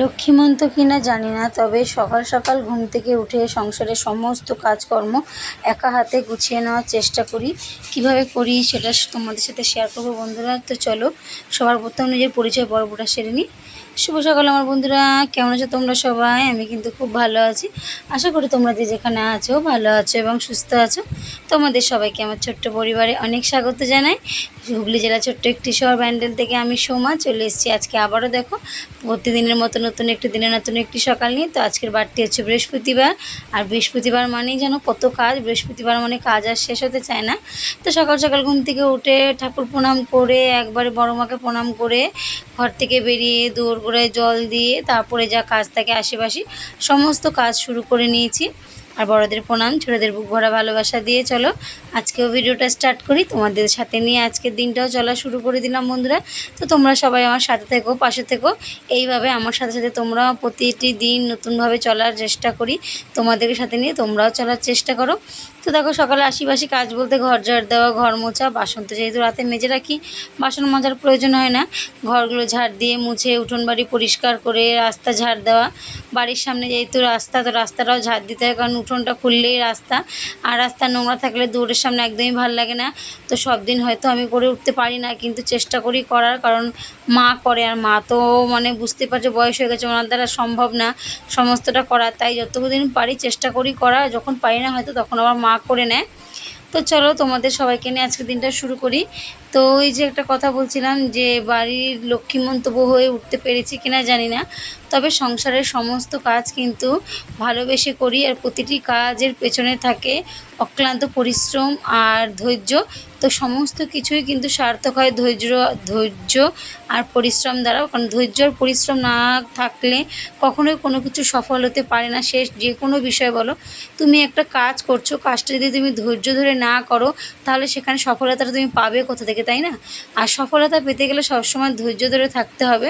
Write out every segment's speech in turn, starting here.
লক্ষ্মীমন্ত কিনা জানি না, তবে সকাল সকাল ঘুম থেকে উঠে সংসারের সমস্ত কাজকর্ম একা হাতে গুছিয়ে নেওয়ার চেষ্টা করি। কীভাবে করি সেটা তোমাদের সাথে শেয়ার করব বন্ধুরা? তো চলো, সবার প্রথম নিজের পরিচয় পর্বটা সেরে নিই। শুভ সকাল আমার বন্ধুরা। কেমন আছো তোমরা সবাই? আমি কিন্তু খুব ভালো আছি। আশা করি তোমরা যে যেখানে আছো ভালো আছো এবং সুস্থ আছো। তোমাদের সবাইকে আমার ছোট্ট পরিবারে অনেক স্বাগত জানাই। হুগলি জেলা ছোট্ট একটি শহর ব্যান্ডেল থেকে আমি সোমা চলে এসেছি আজকে আবারও দেখো। প্রতিদিনের মতো নতুন একটি দিনে নতুন একটি সকাল নিয়ে। তো আজকের বারটি হচ্ছে বৃহস্পতিবার। আর বৃহস্পতিবার মানেই যেন কত কাজ। বৃহস্পতিবার মানে কাজ আর শেষ হতে চায় না। তো সকাল সকাল ঘুম থেকে উঠে ঠাকুর প্রণাম করে, একবারে বড় মাকে প্রণাম করে ঘর থেকে বেরিয়ে দৌড় গোড়ায় জল দিয়ে তারপরে যা কাজ থাকে আশেপাশে, সমস্ত কাজ শুরু করে নিয়েছি। আর বড়দের প্রণাম, ছোটোদের বুক ভরা ভালোবাসা দিয়ে চলো। আজকেও ভিডিওটা স্টার্ট করি। তোমাদের সাথে নিয়ে আজকের দিনটাও চলা শুরু করে দিলাম বন্ধুরা। তো তোমরা সবাই আমার সাথে থেকো, পাশে থেকো। এইভাবে আমার সাথে সাথে তোমরা প্রতিটি দিন নতুনভাবে চলার চেষ্টা করি। তোমাদের সাথে নিয়ে তোমরাও চলার চেষ্টা করো। তো দেখো, সকালে আশিপাশি কাজ বলতে ঘর ঝাড় দেওয়া, ঘর মোছা, বাসন তো যেহেতু রাতে মেজে রাখি, বাসন মাজার প্রয়োজন হয় না। ঘরগুলো ঝাড় দিয়ে মুছে উঠোন বাড়ি পরিষ্কার করে রাস্তা ঝাড় দেওয়া। বাড়ির সামনে যেহেতু রাস্তা, তো রাস্তাটাও ঝাড় দিতে হয়, কারণ উঠোনটা খুললেই রাস্তা। আর রাস্তা নোংরা থাকলে দৌড়ের সামনে একদমই ভালো লাগে না। তো সব দিন হয়তো আমি করে উঠতে পারি না, কিন্তু চেষ্টা করি করার, কারণ মা করে। আর মা তো মানে বুঝতে পারছে, বয়স হয়ে গেছে, ওনার দ্বারা সম্ভব না সমস্তটা করা তাই যতটুকু দিন পারি, চেষ্টা করি করা। যখন পারি না হয়তো, তখন আবার মা করে নেয়। তো চলো তোমাদের সবাইকে নিয়ে আজকে দিনটা শুরু করি। তো ওই যে একটা কথা বলছিলাম যে বাড়ির লক্ষ্মীমন্তব্য হয়ে উঠতে পেরেছি কিনা জানি না। তবে সংসারের সমস্ত কাজ কিন্তু ভালোবেসে করি আর প্রতিটি কাজের পেছনে থাকে অক্লান্ত পরিশ্রম আর ধৈর্য। তো সমস্ত কিছুই কিন্তু সার্থক হয় ধৈর্য ধৈর্য আর পরিশ্রম দ্বারা কারণ ধৈর্য আর পরিশ্রম না থাকলে কখনোই কোনো কিছু সফল হতে পারে না। শেষ যে কোনো বিষয় বলো, তুমি একটা কাজ করছ, কাজটা যদি তুমি ধৈর্য ধরে না করো, তাহলে সেখানে সফলতাটা তুমি পাবে কোথা থেকে, তাই না? আর সফলতা পেতে গেলে সবসময় ধৈর্য ধরে থাকতে হবে।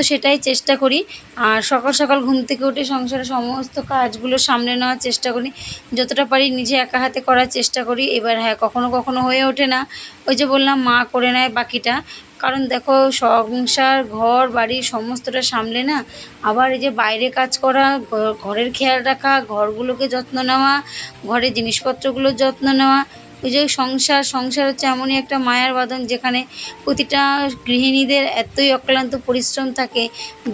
তো সেটাই চেষ্টা করি। আর সকাল সকাল ঘুম থেকে উঠে সংসারের সমস্ত কাজগুলো সামলে নেওয়ার চেষ্টা করি। যতটা পারি নিজে একা হাতে করার চেষ্টা করি। এবার হ্যাঁ কখনো কখনো হয়ে ওঠে না। ওই যে বললাম, মা করে নেয় বাকিটা। কারণ দেখো, সংসার, ঘর, বাড়ি সমস্তটা সামলে না। আবার এই যে বাইরে কাজ করা ঘরের খেয়াল রাখা, ঘরগুলোকে যত্ন নেওয়া, ঘরের জিনিসপত্রগুলোর যত্ন নেওয়া ওই যে সংসার সংসার হচ্ছে এমনই একটা মায়ার বাঁধন যেখানে প্রতিটা গৃহিণীদের এতই অক্লান্ত পরিশ্রম থাকে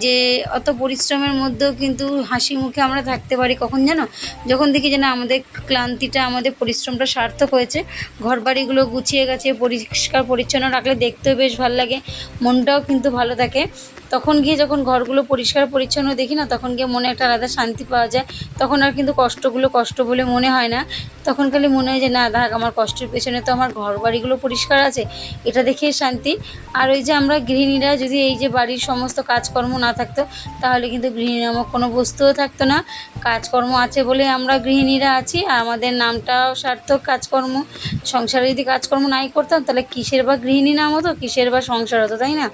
যে অত পরিশ্রমের মধ্যেও কিন্তু হাসি মুখে আমরা থাকতে পারি। কখন জানো? যখন দেখি যে না, আমাদের ক্লান্তিটা, আমাদের পরিশ্রমটা সার্থক হয়েছে ঘর বাড়িগুলো গুছিয়ে গেছে, পরিষ্কার, পরিচ্ছন্ন রাখলে দেখতেও বেশ ভালো লাগে, মনটাও কিন্তু ভালো থাকে। তখন গিয়ে যখন ঘরগুলো পরিষ্কার, পরিচ্ছন্ন দেখি না, তখন গিয়ে মনে একটা আলাদা শান্তি পাওয়া যায়। তখন আর কিন্তু কষ্টগুলো কষ্ট বলে মনে হয় না। তখন খালি মনে হয় যে, না দেখ আমার কষ্টের পেছনে তো আমার ঘর বাড়িগুলো পরিষ্কার আছে, এটা দেখেই শান্তি। আর ওই যে আমরা গৃহিণীরা যদি এই যে বাড়ির সমস্ত কাজকর্ম না থাকতো, তাহলে কিন্তু গৃহিণী নামক কোনো বস্তুও থাকতো না। কাজকর্ম আছে বলে আমরা গৃহিণীরা আছি, আর আমাদের নামটাও সার্থক কাজকর্ম। সংসারে যদি কাজকর্ম নাই করতাম, তাহলে কিসের বা গৃহিণী নাম হতো, কিসের বা সংসার হতো, তাই না?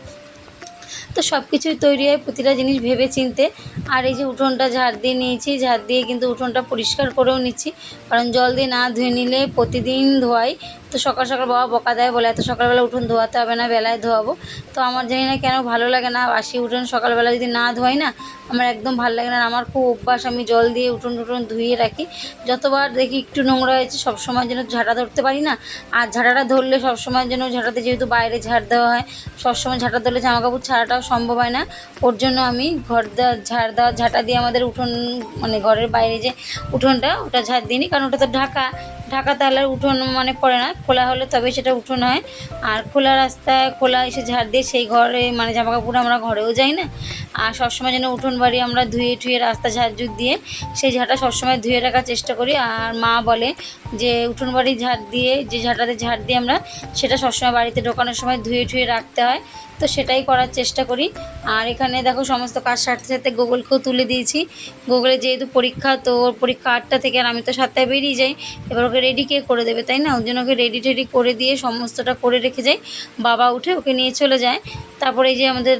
তো সব কিছুই তৈরি হয় প্রতিটা জিনিস ভেবে চিনতে আর এই যে উঠোনটা ঝাড় দিয়ে নিয়েছি, ঝাড় দিয়ে কিন্তু উঠোনটা পরিষ্কার করেও নিচ্ছি। কারণ জল দিয়ে না ধুয়ে নিলে প্রতিদিন ধোয়াই তো সকাল সকাল বাবা বকা দেয়, বলে এত সকালবেলা উঠোন ধোয়াতে হবে না, বেলায় ধোয়াবো। তো আমার জানি না কেন ভালো লাগে না বাসি উঠোন সকালবেলা যদি না ধোয়াই না, আমার একদম ভালো লাগে না। আমার খুব অভ্যাস, আমি জল দিয়ে উঠোন টুটুন ধুয়ে রাখি। যতবার দেখি একটু নোংরা হয়েছে, সবসময় যেন ঝাঁটা ধরতে পারি না। আর ঝাঁটাটা ধরলে সবসময় যেন ঝাঁটাতে যেহেতু বাইরে ঝাড় দেওয়া হয়, সবসময় ঝাঁটা ধরলে জামা কাপড় ছাড়াটাও সম্ভব হয় না। ওর জন্য আমি ঘর দেওয়া ঝাড় দেওয়া, ঝাঁটা দিয়ে আমাদের উঠোন মানে ঘরের বাইরে যে উঠোনটা, ওটা ঝাড় দিই নি, কারণ ওটা তো ঢাকা। ঢাকা তাহলে উঠোন মানে পড়ে না, খোলা হলে তবে সেটা উঠোন হয়। আর খোলা রাস্তায় খোলা এসে ঝাড় দিয়ে সেই ঘরে মানে জামাকাপড় আমরা ঘরেও যাই না। আর সবসময় যেন উঠোন বাড়ি আমরা ধুয়ে ঠুয়ে রাস্তা ঝাড় ঝুট দিয়ে সেই ঝাঁটা সবসময় ধুয়ে রাখার চেষ্টা করি। আর মা বলে যে উঠোন বাড়ি ঝাড় দিয়ে, যে ঝাঁটাতে ঝাড় দিয়ে আমরা সেটা সবসময় বাড়িতে ঢোকানোর সময় ধুয়ে ঠুয়ে রাখতে হয়। তো সেটাই করার চেষ্টা করি। আর এখানে দেখো সমস্ত কাজ সারতে সাথে গুগলকেও তুলে দিয়েছি। গুগলে যেহেতু পরীক্ষা, তো ওর পরীক্ষা আটটা থেকে আর আমি তো সাতটায় বেরিয়ে যাই। এবার ওকে রেডি কে করে দেবে, তাই না? ওর জন্য ওকে রেডি টেডি করে দিয়ে সমস্তটা করে রেখে যাই। বাবা উঠে ওকে নিয়ে চলে যায়। তারপরে এই যে আমাদের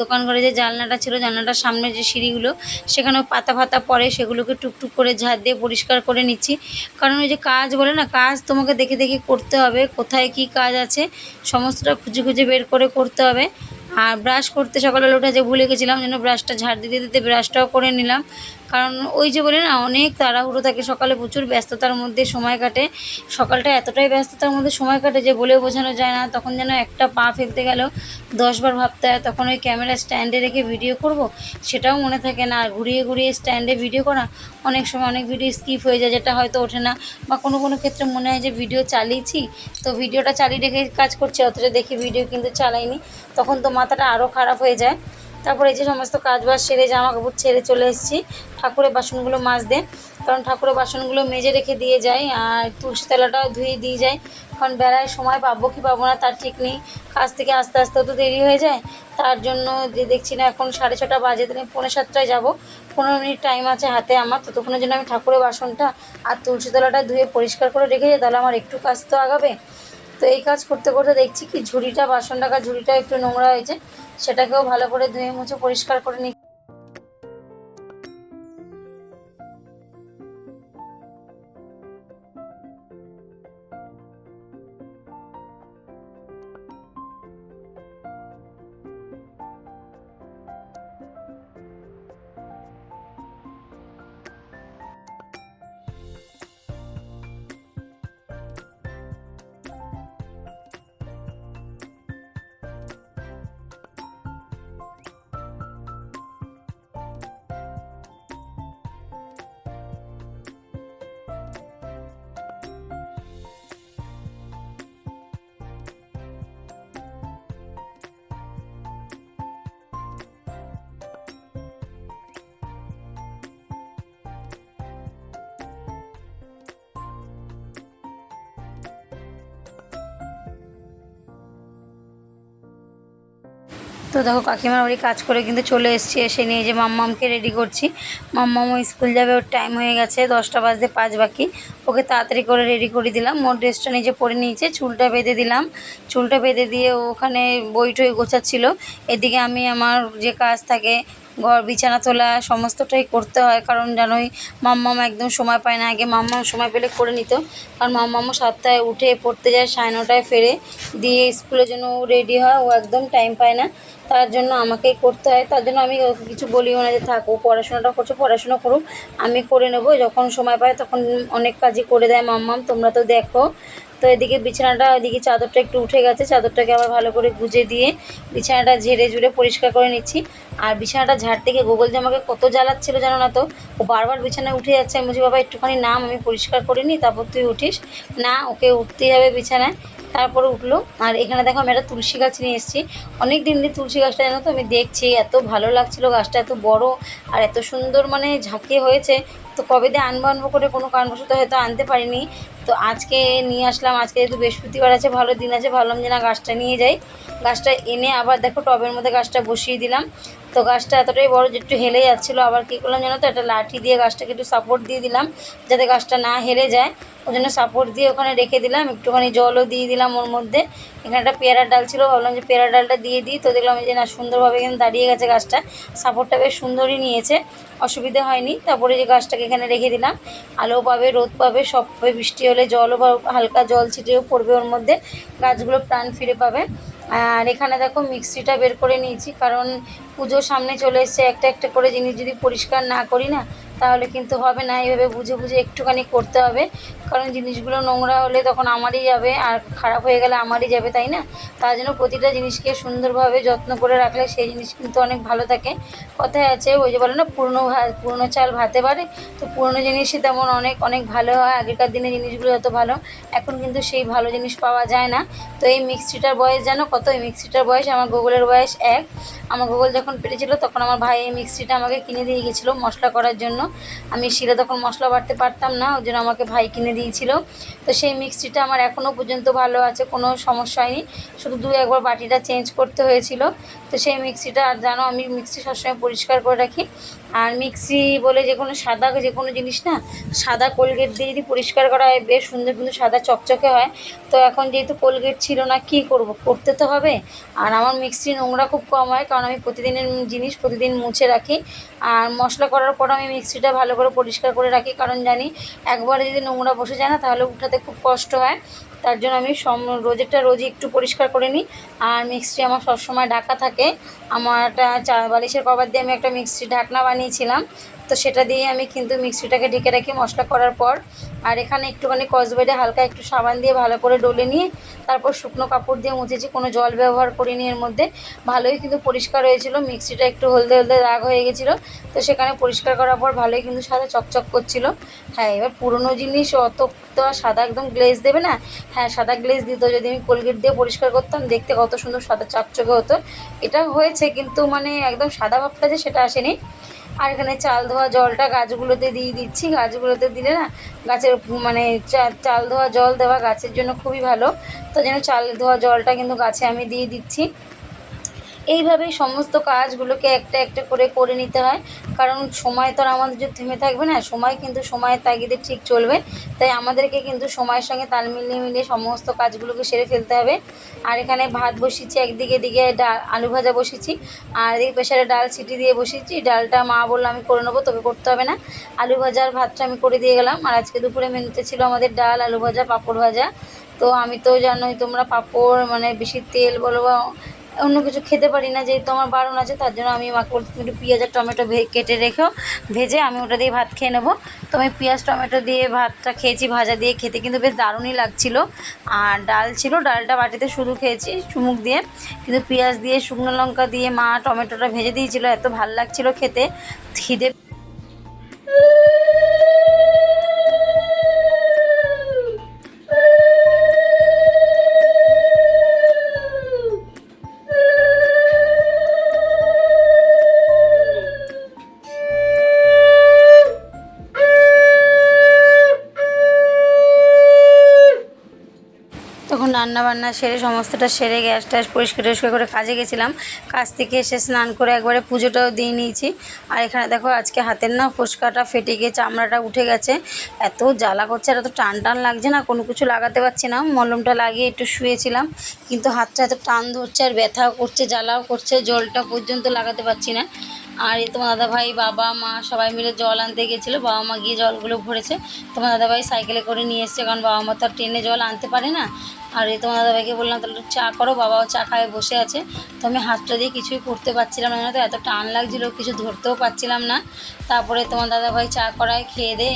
দোকান ঘরে যে জানলাটা ছিল, জানলাটার সামনে যে সিঁড়িগুলো, সেখানেও পাতা ফাতা পরে সেগুলোকে টুকটুক করে ঝাড় দিয়ে পরিষ্কার করে নিচ্ছি। কারণ ওই যে কাজ বলে না, কাজ তোমাকে দেখে দেখে করতে হবে, কোথায় কি কাজ আছে, সমস্তটা খুঁজে খুঁজে বের করে করতে হবে। আর ব্রাশ করতে সকালবেলা উঠে যে ভুলে গেছিলাম যেন ব্রাশটা ঝাড় দিতে দিতে, ব্রাশটাও করে নিলাম। কারণ ওই যে বলে না, অনেক তাড়াহুড়ো থাকে সকালে প্রচুর ব্যস্ততার মধ্যে সময় কাটে। সকালটা এতটাই ব্যস্ততার মধ্যে সময় কাটে যে বলেও বোঝানো যায় না। তখন যেন একটা পা ফেলতে গেলেও দশবার ভাবতে হয়, তখন ওই ক্যামেরা স্ট্যান্ডে রেখে ভিডিও করব, সেটাও মনে থাকে না। আর ঘুরিয়ে ঘুরিয়ে স্ট্যান্ডে ভিডিও করা, অনেক সময় অনেক ভিডিও স্কিপ হয়ে যায়, যেটা হয়তো ওঠে না। বা কোনো কোনো ক্ষেত্রে মনে হয় যে ভিডিও চালিয়েছি, তো ভিডিওটা চালিয়ে রেখে কাজ করছি, অথচ দেখি ভিডিও কিন্তু চালাইনি। তখন তো মাথাটা আরও খারাপ হয়ে যায়। তারপরে এই যে সমস্ত কাজ বাজ সেরে জামা কাপড় ছেড়ে চলে এসেছি। ঠাকুরের বাসনগুলো মাজতে। কারণ ঠাকুরের বাসনগুলো মেজে রেখে দিয়ে যাই আর তুলসী তলাটাও ধুয়ে দিয়ে যাই। কারণ বেড়ায় সময় পাবো কি পাবো না তার ঠিক নেই। কাজ থেকে আস্তে আস্তে তো দেরি হয়ে যায়। তার জন্য যে দেখছি না এখন সাড়ে ছটা বাজে, তাহলে পৌনে সাতটায় যাব। পনেরো মিনিট টাইম আছে হাতে আমার। ততক্ষণের জন্য আমি ঠাকুরের বাসনটা আর তুলসী তলাটা ধুয়ে পরিষ্কার করে রেখে যাই। তাহলে আমার একটু কাজ তো আগাবে। তো এই কাজ করতে করতে দেখছি কি ঝুড়িটা, বাসন রাখার ঝুড়িটা একটু নোংরা হয়েছে। সেটাকেও ভালো করে ধুয়ে মুছে পরিষ্কার করে নিই তো দেখো কাকিমার বাড়ি কাজ করে কিন্তু চলে এসছি, এসে নিয়ে যে মাম্মামকে রেডি করছি। মাম্মামও স্কুল যাবে, ওর টাইম হয়ে গেছে, দশটা বাজতে পাঁচ বাকি। ওকে তাড়াতাড়ি করে রেডি করে দিলাম। ওর ড্রেসটা নিজে পরে নিয়েছে, চুলটা বেঁধে দিলাম। চুলটা বেঁধে দিয়ে ওখানে বই টই গোছাচ্ছিল। এদিকে আমি আমার যে কাজ থাকে ঘর, বিছানা তোলা, সমস্তটাই করতে হয়। কারণ জানোই মাম্মাম একদম সময় পায় না। আগে মাম্মাম সময় পেলে করে নিত। কারণ মাম্মামও সাতটায় উঠে পড়তে যায়, সাড়ে নটায় ফেরে। দিয়ে স্কুলের জন্য রেডি হয়। ও একদম টাইম পায় না। তার জন্য আমাকেই করতে হয়। তার জন্য আমি কিছু বলিও না যে, থাক পড়াশোনাটা করছে, পড়াশোনা করুক। আমি করে নেব। যখন সময় পায়, তখন অনেক কাজই করে দেয় মাম্মাম। তোমরা তো দেখো। তো এদিকে বিছানাটা, এদিকে চাদরটা একটু উঠে গেছে। চাদরটাকে আবার ভালো করে গুজে দিয়ে বিছানাটা ঝেড়ে ঝুড়ে পরিষ্কার করে নিচ্ছি। আর বিছানাটা ঝাড় থেকে গোগল জামাকে কত জ্বালাচ্ছিল জানো না তো? ও বারবার বিছানায় উঠে যাচ্ছে। আমি বলছি, বাবা, একটুখানি নাম আমি পরিষ্কার করে নিই, তারপর তুই উঠিস। না, ওকে উঠতেই হবে বিছানায়। তারপরে উঠল। আর এখানে দেখো আমি একটা তুলসী গাছ নিয়ে এসেছি। অনেক দিন দিয়ে তুলসী গাছটা জানো তো আমি দেখছি, এত ভালো লাগছিল গাছটা, এত বড় আর এত সুন্দর মানে ঝাঁকিয়ে হয়েছে। তো কবে দিয়ে আনব আনব করে কোনো কারণবশত হয়তো আনতে পারিনি। তো আজকে নিয়ে আসলাম, আজকে যেহেতু বৃহস্পতিবার আছে, ভালো দিন আছে, ভাবলাম যে না গাছটা নিয়ে যাই। গাছটা এনে আবার দেখো টবের মধ্যে গাছটা বসিয়ে দিলাম। তো গাছটা এতটাই বড় যে একটু হেলে যাচ্ছিল, আবার কী করলাম জানো তো, একটা লাঠি দিয়ে গাছটাকে একটু সাপোর্ট দিয়ে দিলাম, যাতে গাছটা না হেলে যায়। ওই জন্য সাপোর্ট দিয়ে ওখানে রেখে দিলাম, একটুখানি জলও দিয়ে দিলাম ওর মধ্যে। এখানে একটা পেয়ারা ডাল ছিল, ভাবলাম যে পেয়ারা ডালটা দিয়ে দিই। তো দেখলাম যে না সুন্দরভাবে এখানে দাঁড়িয়ে গেছে গাছটা সাপোর্টটা বেশ সুন্দরই নিয়েছে। অসুবিধা হয়নি। তারপরে যে গাছটাকে এখানে রেখে দিলাম। আলো পাবে, রোদ পাবে, সব পাবে, বৃষ্টি হলে জলও হালকা জল ছিটিয়েও পড়বে ওর মধ্যে। গাছগুলো প্রাণ ফিরে পাবে। আর এখানে দেখো মিক্সিটা বের করে নিয়েছি। কারণ পুজোর সামনে চলে এসছে একটা একটা করে জিনিস যদি পরিষ্কার না করি না তাহলে কিন্তু হবে না। এইভাবে বুঝে বুঝে একটুখানি করতে হবে। কারণ জিনিসগুলো নোংরা হলে তখন আমারই যাবে আর খারাপ হয়ে গেলে আমারই যাবে, তাই না? তার জন্য প্রতিটা জিনিসকে সুন্দরভাবে যত্ন করে রাখলে সেই জিনিস কিন্তু অনেক ভালো থাকে। কথায় আছে, ওই যে বলে না, পুরনো ভাত পুরনো চাল ভাতে পারে। তো পুরনো জিনিসই তেমন অনেক অনেক ভালো হয়। আগেকার দিনে জিনিসগুলো যত ভালো। এখন কিন্তু সেই ভালো জিনিস পাওয়া যায় না। তো এই মিক্সিটার বয়স জানো কত? এই মিক্সিটার বয়স আমার গুগলের বয়স এক। আমার গুগল যখন পেরেছিল, তখন আমার ভাই এই মিক্সিটা আমাকে কিনে দিয়ে গেছিল মশলা করার জন্য। আমি শিলে তখন মশলা বাড়তে পারতাম না, ওই জন্য আমাকে ভাই কিনে দিয়েছিল। তো সেই মিক্সিটা আমার এখনও পর্যন্ত ভালো আছে, কোনো সমস্যা হয়নি। শুধু দু একবার বাটিটা চেঞ্জ করতে হয়েছিল। তো সেই মিক্সিটা, আর জানো আমি মিক্সি সবসময় পরিষ্কার করে রাখি। আর মিক্সি বলে যে কোনো সাদা, যে কোনো জিনিস না, সাদা কোলগেট দিয়ে যদি পরিষ্কার করা হয়, বেশ সুন্দর কিন্তু সাদা চকচকে হয়। তো এখন যেহেতু কোলগেট ছিল না, কি করব? করতে তো হবে। আর আমার মিক্সি নোংরা খুব কম হয়, কারণ আমি প্রতিদিনের জিনিস প্রতিদিন মুছে রাখি। আর মশলা করার পর আমি মিক্সিটা ভালো করে পরিষ্কার করে রাখি। কারণ জানি, একবারে যদি নোংরা বসে যায় না, তাহলে উঠাতে খুব কষ্ট হয়। তার জন্য আমি সম, রোজেরটা রোজই একটু পরিষ্কার করে নিই। আর মিক্সি আমার সবসময় ঢাকা থাকে। আমার একটা চা, বালিশের কবার দিয়ে আমি একটা মিক্সি ঢাকনা বানিয়েছিলাম। তো সেটা দিয়ে আমি কিন্তু মিক্সিটাকে ঢেকে রাখি মশলা করার পর। আর এখানে একটুখানি কসবেটে হালকা একটু সাবান দিয়ে ভালো করে ডলে নিয়ে তারপর শুকনো কাপড় দিয়ে মুছেছি কোনো জল ব্যবহার করিনি এর মধ্যে। ভালোই কিন্তু পরিষ্কার হয়েছিল, মিক্সিটা একটু হলদে হলদে দাগ হয়ে গেছিল। তো সেখানে পরিষ্কার করার পর ভালোই কিন্তু সাদা চকচক করছিল। হ্যাঁ এবার পুরনো জিনিস অত তো সাদা একদম গ্লেজ দেবে না। হ্যাঁ সাদা গ্লেজ দিত যদি আমি কোলগেট দিয়ে পরিষ্কার করতাম, দেখতে কত সুন্দর সাদা চকচকে হতো। এটা হয়েছে কিন্তু মানে একদম সাদা ভাবটা যে সেটা আসেনি। আর এখানে চাল ধোয়া জলটা গাছগুলোতে দিয়ে দিচ্ছি। গাছগুলোতে দিলে না গাছের মানে চাল ধোয়া জল দেওয়া গাছের জন্য খুবই ভালো। তো যেন চাল ধোয়া জলটা কিন্তু গাছে আমি দিয়ে দিচ্ছি। এইভাবেই সমস্ত কাজগুলোকে একটা একটা করে করে নিতে হয়। কারণ সময় তো আর আমাদের যে থেমে থাকবে না, সময় কিন্তু সময়ের তাগিদে ঠিক চলবে। তাই আমাদেরকে কিন্তু সময়ের সঙ্গে তাল মিলিয়ে মিলিয়ে সমস্ত কাজগুলোকে সেরে ফেলতে হবে। আর এখানে ভাত বসিয়েছি, একদিকে এদিকে ডাল আলু ভাজা বসিয়েছি, আর এদিকে প্রেশারে ডাল সিটি দিয়ে বসিয়েছি। ডালটা মা বলল, আমি করে নেব, তোকে করতে হবে না। আলু ভাজা আর ভাতটা আমি করে দিয়ে গেলাম। আর আজকে দুপুরে মেনুতে ছিল আমাদের ডাল, আলু ভাজা, পাঁপড় ভাজা। তো আমি তো জানোই তোমরা পাঁপড় মানে বেশি তেল বলো বা অন্য কিছু খেতে পারি না, যেহেতু আমার বারণ আছে, তার জন্য আমি মাকে বলছি একটু পেঁয়াজ আর টমেটো কেটে রেখেও ভেজে আমি ওটা দিয়ে ভাত খেয়ে নেব। তো আমি পেঁয়াজ, টমেটো দিয়ে ভাতটা খেয়েছি, ভাজা দিয়ে খেতে কিন্তু বেশ দারুণই লাগছিল। আর ডাল ছিল, ডালটা বাটিতে শুধু খেয়েছি, চুমুক দিয়ে। কিন্তু পেঁয়াজ দিয়ে, শুকনো লঙ্কা দিয়ে মা টমেটোটা ভেজে দিয়েছিলো, এত ভালো লাগছিল খেতে। খিদে রান্না বান্না সেরে সমস্তটা সেরে গ্যাস ট্যাস পরিষ্কার টরিষ্কার করে কাজে গেছিলাম। কাজ থেকে এসে স্নান করে একবারে পুজোটাও দিয়ে নিয়েছি। আর এখানে দেখো আজকে হাতের না ফোসকাটা ফেটে গিয়ে চামড়াটা উঠে গেছে। এত জ্বালা করছে আর এত টান টান লাগছে না, কোনো কিছু লাগাতে পারছি না। মলমটা লাগিয়ে একটু শুয়েছিলাম, কিন্তু হাতটা এত টান ধরছে আর ব্যথাও করছে, জ্বালাও করছে, জলটা পর্যন্ত লাগাতে পারছি না। আর এই তোমার দাদাভাই, বাবা, মা সবাই মিলে জল আনতে গেছিল। বাবা মা গিয়ে জলগুলো ভরেছে। তোমার দাদাভাই সাইকেলে করে নিয়ে এসছে, কারণ বাবা মা তো আর ট্রেনে জল আনতে পারে না। আর এই তোমার দাদা ভাইকে বললাম, তাহলে চা করো, বাবাও চা খায় বসে আছে। তো আমি হাতটা দিয়ে কিছুই করতে পারছিলাম না তো, এত টান লাগছিল, কিছু ধরতেও পারছিলাম না। তারপরে তোমার দাদা ভাই চা করায় খেয়ে দে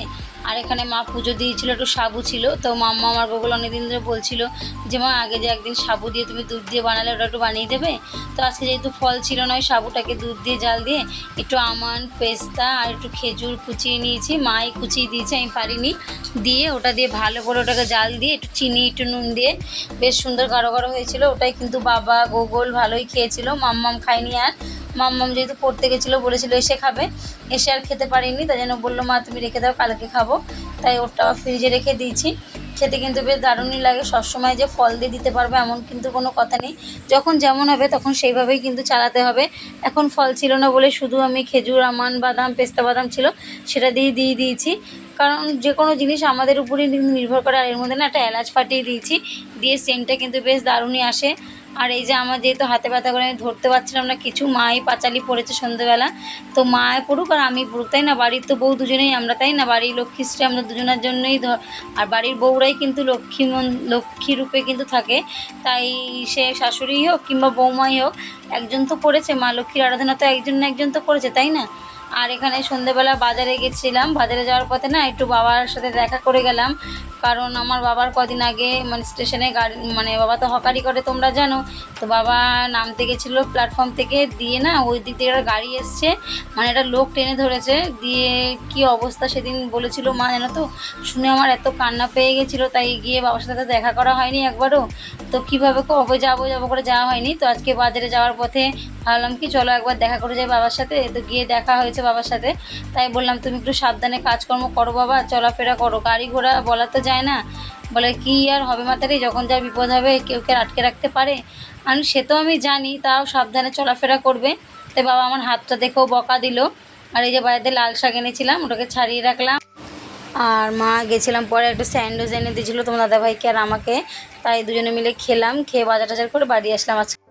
আর এখানে মা পুজো দিয়েছিল, একটু সাবু ছিল। তো মাম্মা আমার গোগুলো অনেকদিন ধরে বলছিল যে, মা, আগে যে একদিন সাবু দিয়ে তুমি দুধ দিয়ে বানালে, ওটা একটু বানিয়ে দেবে? তো আজকে যেহেতু ফল ছিল না, ওই সাবুটাকে দুধ দিয়ে, জাল দিয়ে একটু আমান পেস্তা আর একটু খেজুর কুচিয়ে নিয়েছি। মাই কুচিয়ে দিয়েছে, আমি পারিনি। দিয়ে ওটা দিয়ে ভালো করে ওটাকে জাল দিয়ে, একটু চিনি, একটু নুন দিয়ে বেশ সুন্দর গাঢ় গাঢ় হয়েছিল। ওটাই কিন্তু বাবা, গোগল ভালোই খেয়েছিল। মাম্মাম খায়নি আর। মাম্মাম যেহেতু পড়তে গেছিল, বলেছিল এসে খাবে। এসে আর খেতে পারিনি, তাই জন্য বলল, মা, তুমি রেখে দাও, কালকে খাব। তাই ওটা ফ্রিজে রেখে দিয়েছি। খেতে কিন্তু বেশ দারুণই লাগে, সবসময় যে ফল দিয়ে দিতে পারবে এমন কিন্তু কোনো কথা নেই। যখন যেমন হবে, তখন সেইভাবেই কিন্তু চালাতে হবে। এখন ফল ছিল না বলে শুধু আমি খেজুর, আমান, বাদাম, পেস্তা বাদাম ছিল, সেটা দিয়ে দিয়ে দিয়েছি। কারণ যে কোনো জিনিস আমাদের উপরেই নির্ভর করে, আর এর মধ্যে না একটা এলাচ ফাটিয়ে দিয়েছি, দিয়ে সেন্টটা কিন্তু বেশ দারুণই আসে। আর এই যে আমার যেহেতু হাতে ব্যথা করে আমি ধরতে পারছিলাম না, কিছু মাই পাঁচালি পড়েছে সন্ধ্যেবেলা। তো মায় পড়ুক আর আমি পড়ুক, তাই না? বাড়ির তো বউ দুজনেই আমরা, তাই না? বাড়ির লক্ষ্মীশ্রী আমরা দুজনের জন্যই ধর আর বাড়ির বউরাই কিন্তু লক্ষ্মী মন লক্ষ্মী রূপে কিন্তু থাকে। তাই সে শাশুড়িই হোক কিংবা বৌমাই হোক, একজন তো করেছে মা লক্ষ্মীর আরাধনা তো একজন না একজন তো করেছে তাই না? আর এখানে সন্ধেবেলা বাজারে গেছিলাম। বাজারে যাওয়ার পথে না একটু বাবার সাথে দেখা করে গেলাম। কারণ আমার বাবার কদিন আগে মানে স্টেশনে গাড়ি মানে বাবা তো হকারি করে, তোমরা জানো। তো বাবা নামতে গেছিল প্ল্যাটফর্ম থেকে, দিয়ে না ওই দিক থেকে একটা গাড়ি এসছে। মানে একটা লোক টেনে ধরেছে। দিয়ে কি অবস্থা সেদিন বলেছিল মা জানো তো? শুনে আমার এত কান্না পেয়ে গেছিল, তাই গিয়ে বাবার সাথে দেখা করা হয়নি একবারও। তো কীভাবে কবে যাব যাব করে যাওয়া হয়নি। তো আজকে বাজারে যাওয়ার পথে ভাবলাম কি, চলো একবার দেখা করে যাই বাবার সাথে। তো গিয়ে দেখা হয়েছে বাবার সাথে। তাই বললাম, তুমি একটু সাবধানে কাজকর্ম করো বাবা, চলাফেরা করো। গাড়ি ঘোড়া বলা তো যায় না। বলে, কি আর হবে মাতারি? যখন যা বিপদ হবে, কেউ কে আটকে রাখতে পারে? আমি সে তো আমি জানি, তাও সাবধানে চলাফেরা করবে। তাই বাবা আমার হাতটা দেখেও বকা দিল। আর এই যে বাড়িতে লাল শাক এনেছিলাম, ওটাকে ছাড়িয়ে রাখলাম। আর মা, গেছিলাম পরে একটা স্যান্ডউইচ এনে দিয়েছিলো তোমার দাদাভাইকে আর আমাকে। তাই দুজনে মিলে খেলাম, খেয়ে বাজার টাজার করে বাড়ি আসলাম আজকে।